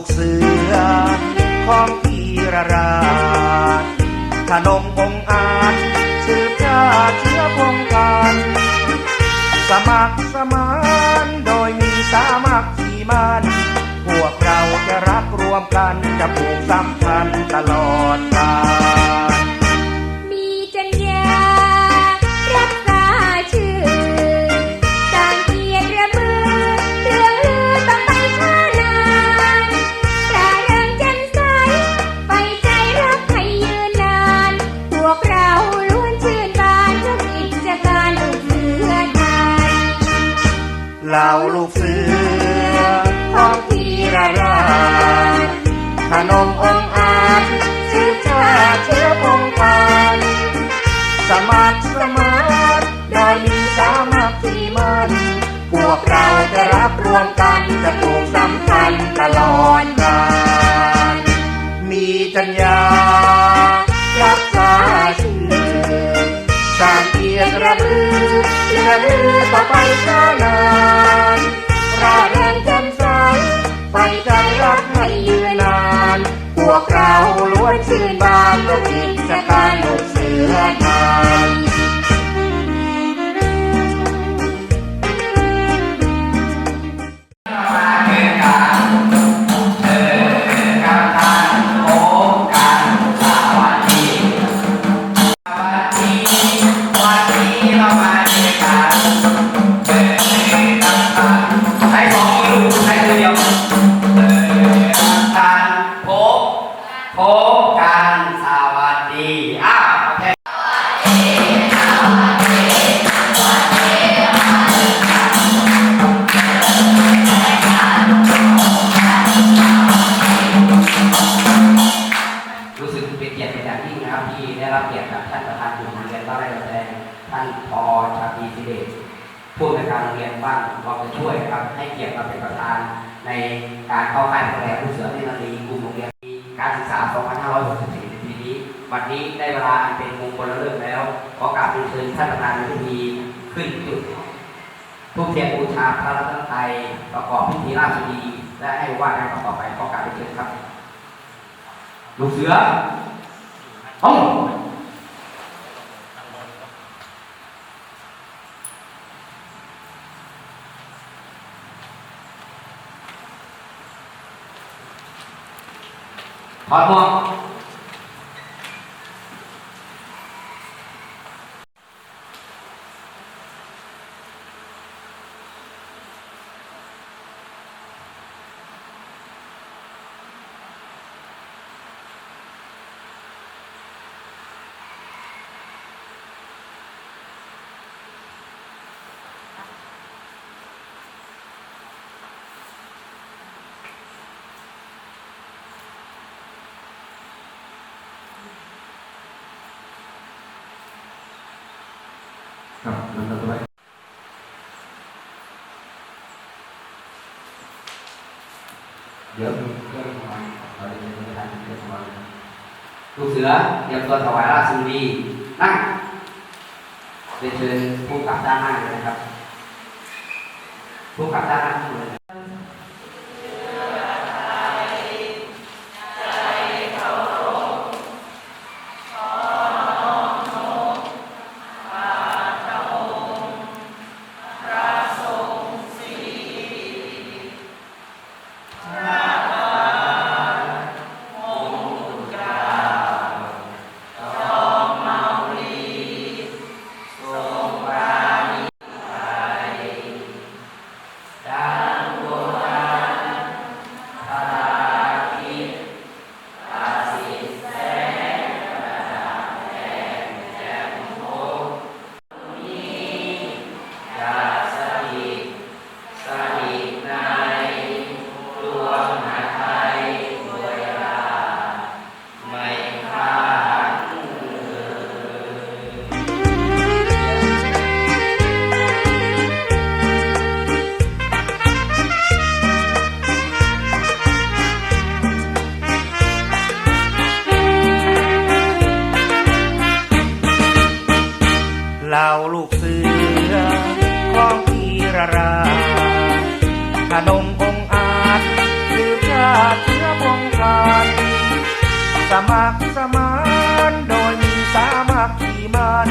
ูกเสือ ของพีรราชขนมองอาจสืบชาเชื้อพงกันสมัครสมานโดยมีสามัคคีมันพวกเราจะรักรวมกันจะผูกสัมพันธ์ตลอดกาล เหล่าลูกเสือของพีระราชขนมองอาจชื่อชาเชื้อพงพันสมัครสมาน กียรติมาเป็นประธาน ในการเข้าค่ายดูแลผู้เสือในนารีกลุ่มโรงเรียนปีการศึกษา 2564ในปีนี้ วันนี้ได้เวลาเป็นมงคลเลิกแล้ว ขอกราบเรียนเชิญท่านประธานในพิธีขึ้นจุดทุกเทียนบูชาพระรัตนตรัยประกอบพิธีราชดีและให้ว่าการต่อไปขอกราบเรียนเชิญครับลูกเสือห้อง ถอ ครับนั่นก็ด้วยเดี๋ยวมีเครื่องถวานเราจะเป็นประธานเครื่องทำงายลูกเสือเตรียมตัวถวายราชบุรีนั่งเรียนเชิญผู้กับด้านหน้าเลยนะครับผู้กำกับด้านหน้าทุกคนเลย เหล่าลูกเสือของพีรราขนมองอาจสืบชติเชื้อพงศานสมัครสมานโดยมีสามัคคีมัน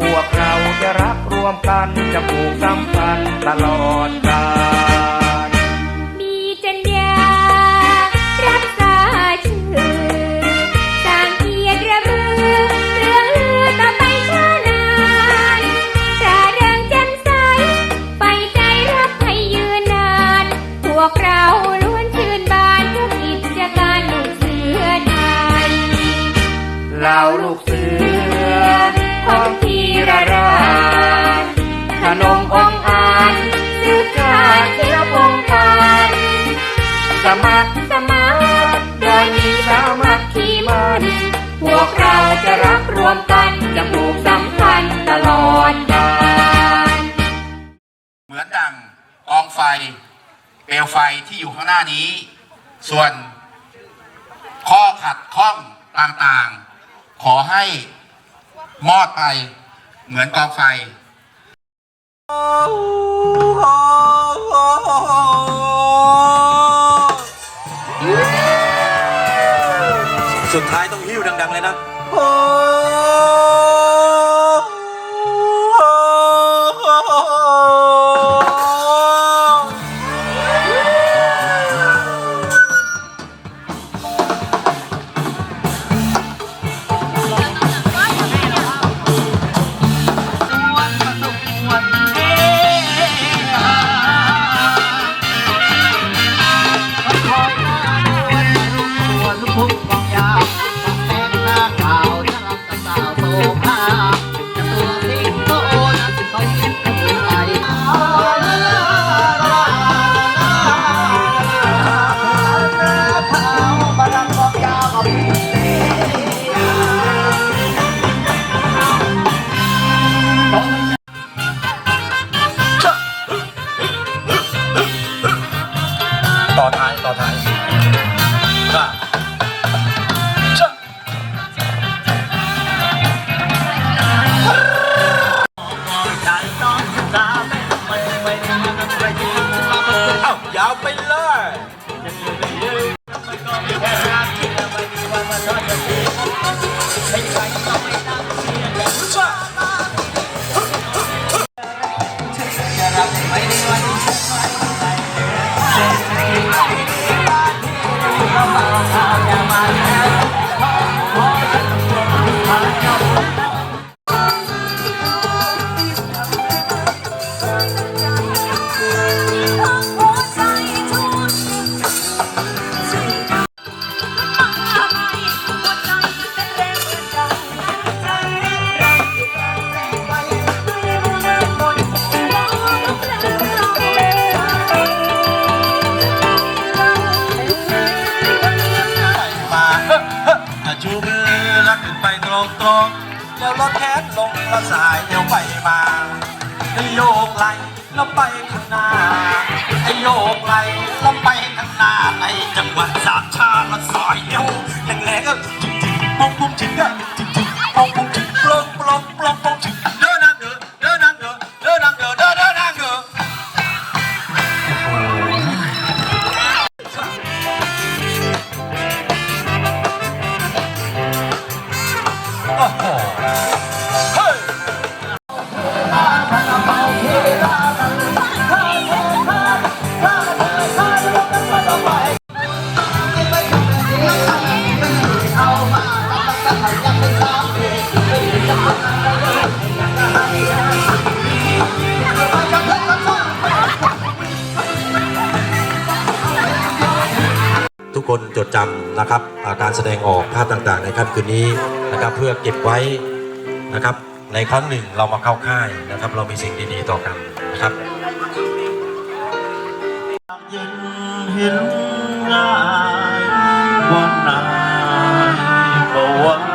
พวกเราจะรักรวมกันจะผูกสัมพันธ์ตลอดกาล เหล่าลูกเสือของทีระราชขนมองอาจสืบชาติเชื้อพงศ์พันสมัครสมานโดยมีสามัคคีมันพวกเราจะรักรวมกันจะผูกสัมพันธ์ตลอดกาลเหมือนดังกองไฟ เปลวไฟที่อยู่ข้างหน้านี้ ส่วนข้อขัดข้องต่างๆ ขอให้มอดไปเหมือนกองไฟ สุดท้ายต้อง ยาวไปเลยจ้ องตรงๆแล้วรถแขนลงแล้วสายเดี๋ยวไปมาให้โยกไหลแล้วไปข้างหน้าให้โยกไหลแล้วไปข้างหน้าในจังหวะ ทุกคนจดจำนะครับาการแสดงออกภาพต่างๆ ในค่ำคืนนี้นะครับเพื่อเก็บไว้นะครับ ในครั้งหนึ่งเรามาเข้าค่ายนะครับ เรามีสิ่งดีๆต่อกันนะครับยินเห็นง่ายวันนายประวัติ